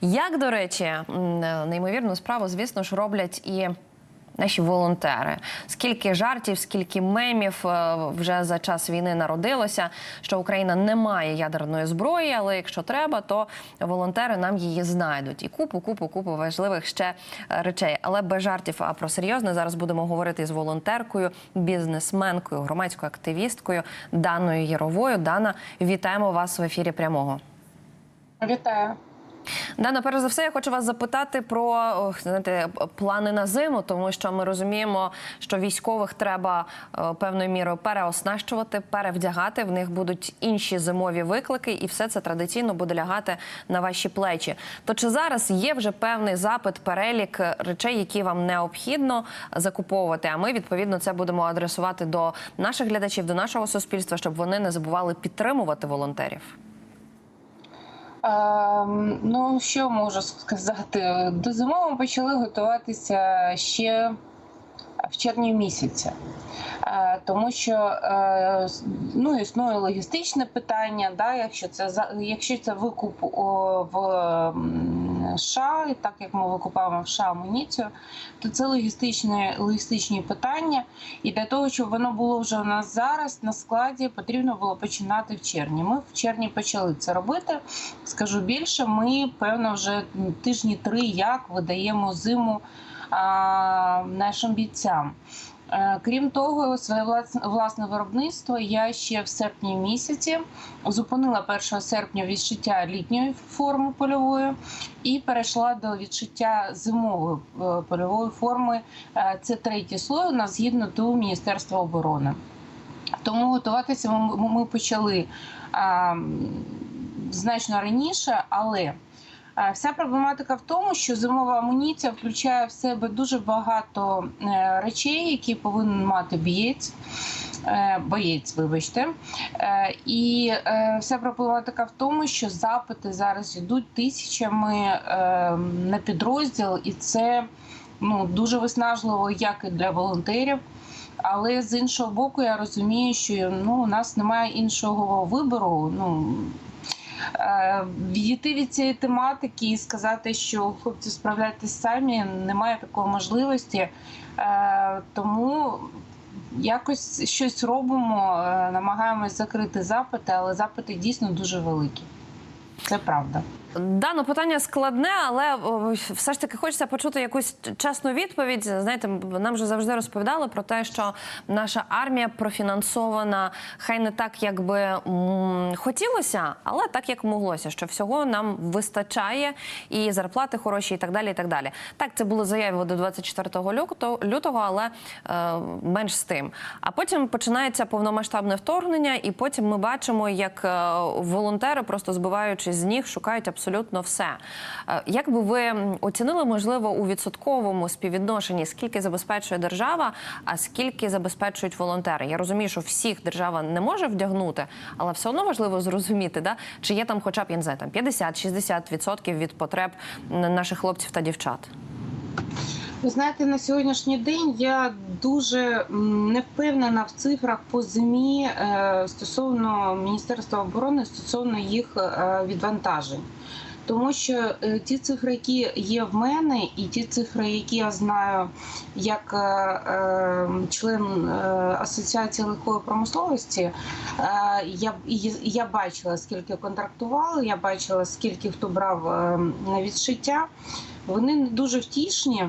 Як до речі, неймовірну справу, звісно ж, роблять і. Наші волонтери, скільки жартів, скільки мемів е, вже за час війни народилося, що Україна не має ядерної зброї, але якщо треба, то волонтери нам її знайдуть. І купу, купу, купу важливих ще речей. Але без жартів, а про серйозне зараз будемо говорити з волонтеркою, бізнесменкою, громадською активісткою Даною Яровою. Дана, вітаємо вас в ефірі прямого. Вітаю. Дана, перш за все, я хочу вас запитати про знаєте, плани на зиму, тому що ми розуміємо, що військових треба е, певною мірою переоснащувати, перевдягати. В них будуть інші зимові виклики, і все це традиційно буде лягати на ваші плечі. То чи зараз є вже певний запит, перелік речей, які вам необхідно закуповувати? А ми відповідно це будемо адресувати до наших глядачів, до нашого суспільства, щоб вони не забували підтримувати волонтерів. Ем, ну, що можу сказати? До зими ми почали готуватися ще в червні місяці. Е, Тому що е, ну, існує логістичне питання, да, якщо це якщо це викуп в США, і так як ми викупаємо в США амуніцію, то це логістичні, логістичні питання. І для того, щоб воно було вже у нас зараз на складі, потрібно було починати в червні. Ми в червні почали це робити. Скажу більше, ми певно вже тижні три як видаємо зиму а, нашим бійцям. Е, Крім того, своє власне, виробництво я ще в серпні місяці зупинила 1 серпня відшиття літньої форми польової і перейшла до відшиття зимової е, польової форми. Е, Це третій слой у нас згідно до Міністерства оборони. Тому готуватися ми, почали значно раніше, але вся проблематика в тому, що зимова амуніція включає в себе дуже багато е, речей, які повинен мати бієць. е, Боєць, вибачте, Е, і е, вся проблематика в тому, що запити зараз йдуть тисячами е, на підрозділ, і це ну дуже виснажливо, як і для волонтерів. Але з іншого боку, я розумію, що ну у нас немає іншого вибору. Ну е, відійти від цієї тематики і сказати, що хлопці справляйтесь самі, немає такої можливості. Е, тому якось щось робимо, е, намагаємось закрити запити, але запити дійсно дуже великі. Це правда. Дано питання складне, але все ж таки хочеться почути якусь чесну відповідь. Знаєте, нам вже завжди розповідали про те, що наша армія профінансована, хай не так, як би хотілося, але так як моглося, що всього нам вистачає, і зарплати хороші, і так далі. І так далі. Так, це було заяви до 24 люто- лютого, але е, менш з тим. А потім починається повномасштабне вторгнення, і потім ми бачимо, як е, волонтери, просто збиваючись з ніг, шукають абсолютно все. Е, Як би ви оцінили, можливо, у відсотковому співвідношенні, скільки забезпечує держава, а скільки забезпечують волонтери? Я розумію, що всіх держава не може вдягнути, але все одно важливо зрозуміти, да, чи є там хоча б я не знаю, там 50-60% від потреб наших хлопців та дівчат. Ви знаєте, на сьогоднішній день я дуже не впевнена в цифрах по зимі е, стосовно Міністерства оборони, стосовно їх е, відвантажень. Тому що е, ті цифри, які є в мене, і ті цифри, які я знаю як член асоціації легкої промисловості, я, я бачила, скільки контрактували, я бачила, скільки хто брав на відшиття. Вони не дуже втішні.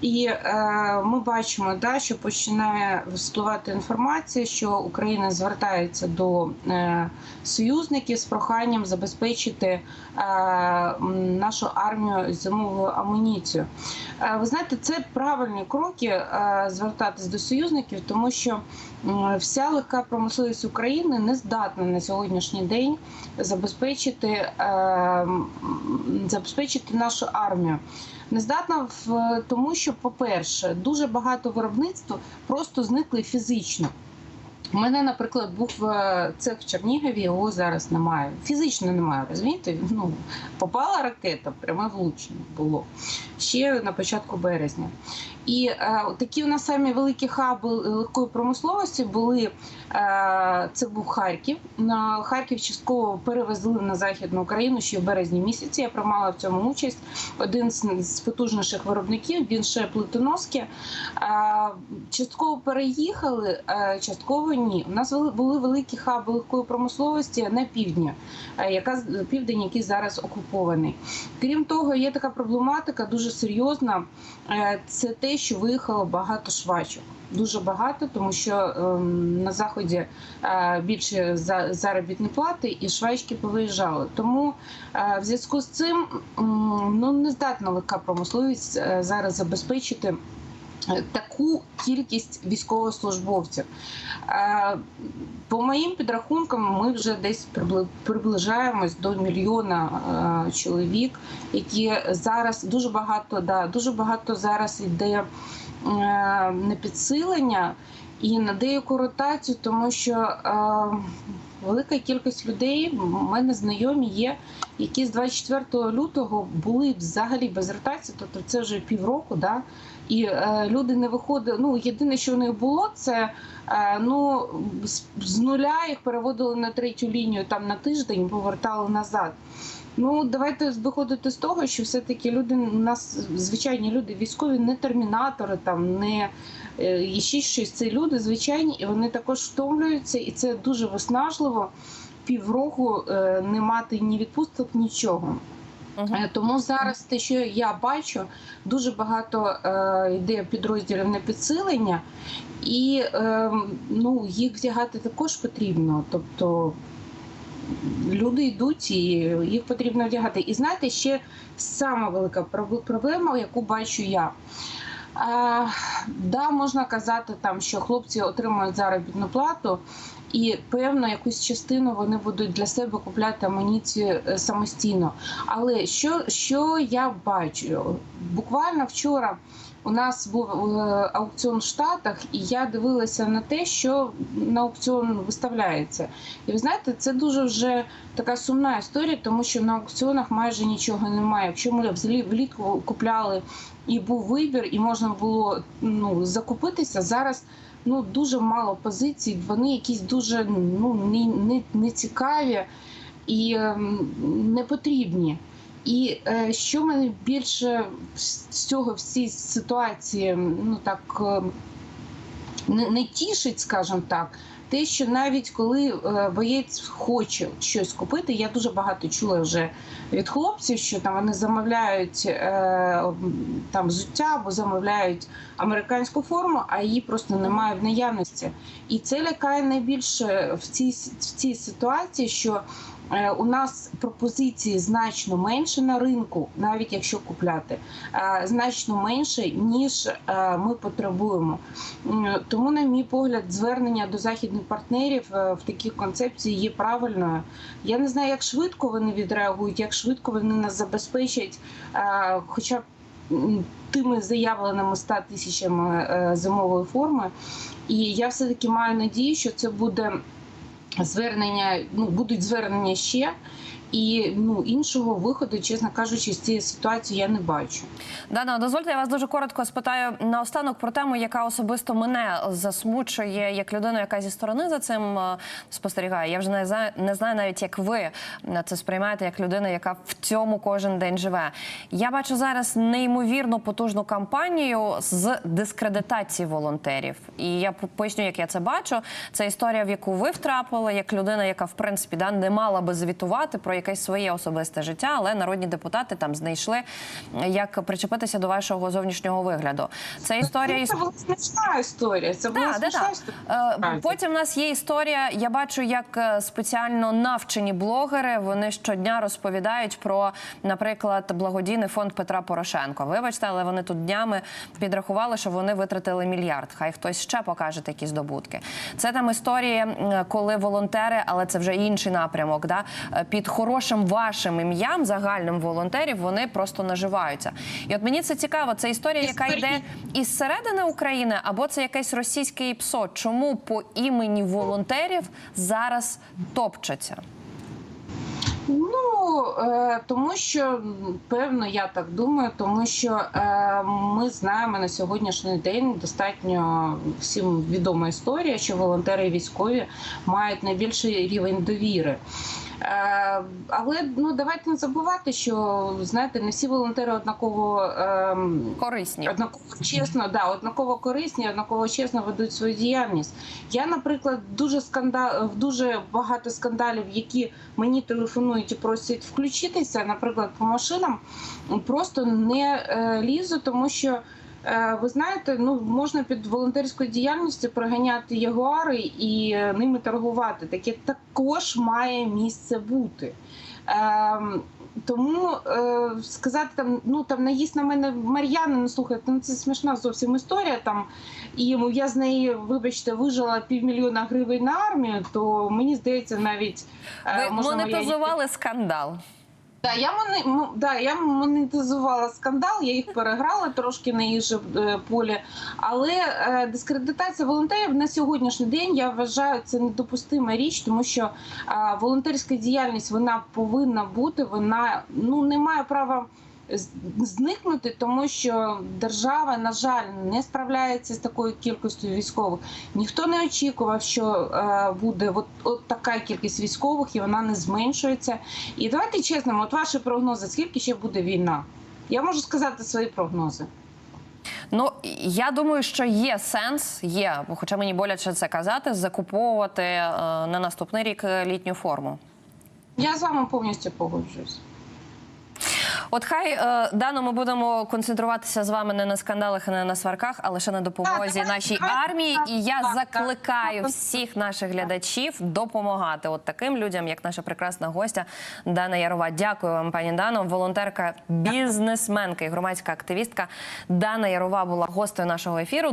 І е, ми бачимо, да, що починає вспливати інформація, що Україна звертається до е, союзників з проханням забезпечити е, нашу армію зимовою амуніцією. Е, ви знаєте, це правильні кроки е, звертатись до союзників, тому що м, вся легка промисловість України не здатна на сьогоднішній день забезпечити, е, забезпечити нашу армію. Не здатна в тому, що, по-перше, дуже багато виробництв просто зникли фізично. У мене, наприклад, був е, цех в Чернігові, його зараз немає. Фізично немає, розумієте? Ну, попала ракета, пряме влучення було. ще на початку березня. І е, такі у нас самі великі хаби легкої промисловості були. Е, це був Харків. На Харків частково перевезли на західну Україну ще в березні місяці. Я приймала в цьому участь. Один з, потужніших виробників, він ще плитоноски. Е, частково переїхали, е, частково ні. У нас були великі хаби легкої промисловості на півдні, е, яка південь, який зараз окупований. Крім того, є така проблематика дуже серйозна. Е, Це те, що виїхало багато швачок. Дуже багато, тому що ем, на заході е, більше за заробітні плати, і швачки повиїжджали. Тому в зв'язку з цим ну не здатна легка промисловість зараз забезпечити. Таку кількість військовослужбовців. Е, По моїм підрахункам, ми вже десь прибли- приближаємось до мільйона е, чоловік, які зараз дуже багато, да, дуже багато зараз йде е, на підсилення і на деяку ротацію, тому що велика кількість людей, в мене знайомі є, які з 24 лютого були взагалі без ротації, тобто це вже півроку, да, і е, люди не виходили. Ну єдине, що в них було, це е, ну з, з нуля їх переводили на третю лінію там на тиждень, повертали назад. Ну давайте виходити з того, що все-таки люди у нас звичайні люди, військові, не термінатори, там не е, і ще щось. Це люди звичайні, і вони також втомлюються, і це дуже виснажливо. Півроку е, не мати ні відпусток, нічого. Е, Тому зараз те, що я бачу, дуже багато е, йде підрозділів на підсилення, і е, ну, їх вдягати також потрібно. Тобто люди йдуть і їх потрібно вдягати. І знаєте, ще сама велика проб- проблема, яку бачу я. А, да, можна казати, там, що хлопці отримують заробітну плату, і певно якусь частину вони будуть для себе купляти амуніцію е, самостійно. Але що, що я бачу? Буквально вчора у нас був е, аукціон в Штатах, і я дивилася на те, що на аукціон виставляється. І ви знаєте, це дуже вже така сумна історія, тому що на аукціонах майже нічого немає. Якщо ми влітку купляли і був вибір, і можна було ну, закупитися зараз. Ну дуже мало позицій. Вони якісь дуже ну не, не, не цікаві і ем, не потрібні. І е, що мене більше з цього в цій ситуації, ну так е, не, не тішить, скажімо так, те, що навіть коли е, боєць хоче щось купити, я дуже багато чула вже від хлопців, що там вони замовляють е, там взуття або замовляють американську форму, а її просто немає в наявності. І це лякає найбільше в цій, в цій ситуації, що у нас пропозиції значно менше на ринку, навіть якщо купляти, е, значно менше, ніж е, ми потребуємо. Тому, на мій погляд, звернення до західних партнерів е, в такій концепції є правильною. Я не знаю, як швидко вони відреагують, як швидко вони нас забезпечать, е, хоча б тими заявленими 100 тисячами е, зимової форми. І я все таки маю надію, що це буде звернення. Ну будуть звернення ще. І ну іншого виходу, чесно кажучи, з цієї ситуації я не бачу. Дана, дозвольте, я вас дуже коротко спитаю наостанок про тему, яка особисто мене засмучує як людину, яка зі сторони за цим е, спостерігає. Я вже не знаю, не знаю навіть, як ви це сприймаєте як людина, яка в цьому кожен день живе. Я бачу зараз неймовірно потужну кампанію з дискредитації волонтерів. І я по- поясню, як я це бачу. Це історія, в яку ви втрапили, як людина, яка в принципі да не мала би звітувати про якесь своє особисте життя, але народні депутати там знайшли, як причепитися до вашого зовнішнього вигляду. Це історія Це була смішна історія. Це була Да, смішна да. історія. Е, Потім в нас є історія. Я бачу, як е, спеціально навчені блогери вони щодня розповідають про, наприклад, благодійний фонд Петра Порошенко. Вибачте, але вони тут днями підрахували, що вони витратили мільярд. Хай хтось ще покаже такі здобутки. Це там історія, коли волонтери, але це вже інший напрямок. Да, е, під хорошим вашим ім'ям, загальним волонтерів, вони просто наживаються. І от мені це цікаво. Це історія, яка йде із середини України, або це якесь російське ІПСО? Чому по імені волонтерів зараз топчаться? Ну е, тому що певно, я так думаю, тому що е, ми знаємо на сьогоднішній день достатньо всім відома історія, що волонтери і військові мають найбільший рівень довіри. Е, але ну давайте не забувати, що знаєте, не всі волонтери однаково. ем, Корисні. Однаково чесно, да, однаково корисні, однаково чесно ведуть свою діяльність. Я, наприклад, дуже скандал дуже багато скандалів, які мені телефонують і просять включитися, наприклад, по машинам, просто не е, лізу, тому що. Е, Ви знаєте, ну можна під волонтерською діяльністю приганяти ягуари і е, ними торгувати. Таке також має місце бути. Ем, тому е, сказати там, ну там наїзд на мене Мар'яни, ну слухайте, ну це смішна зовсім історія. Там і я з неї, вибачте, вижила півмільйона гривень на армію, то мені здається, навіть е, Ви можна Мар'яні- монетизували скандал. Да, я мони... да, я монетизувала скандал, я їх переграла трошки на їх же полі. Але е, дискредитація волонтерів на сьогоднішній день я вважаю це недопустима річ, тому що волонтерська діяльність вона повинна бути, вона ну не має права зникнути, тому що держава, на жаль, не справляється з такою кількістю військових. Ніхто не очікував, що е, буде от, от така кількість військових, і вона не зменшується. І давайте чесно, от ваші прогнози, скільки ще буде війна? Я можу сказати свої прогнози. Ну я думаю, що є сенс, є, хоча мені боляче це казати, закуповувати е, на наступний рік е, літню форму. Я з вами повністю погоджуюсь. От хай е, дано ми будемо концентруватися з вами не на скандалах не на сварках, а лише на допомозі нашій армії. І я закликаю всіх наших глядачів допомагати от таким людям, як наша прекрасна гостя Дана Ярова. Дякую вам, пані Дано. Волонтерка, бізнесменка і громадська активістка Дана Ярова була гостею нашого ефіру.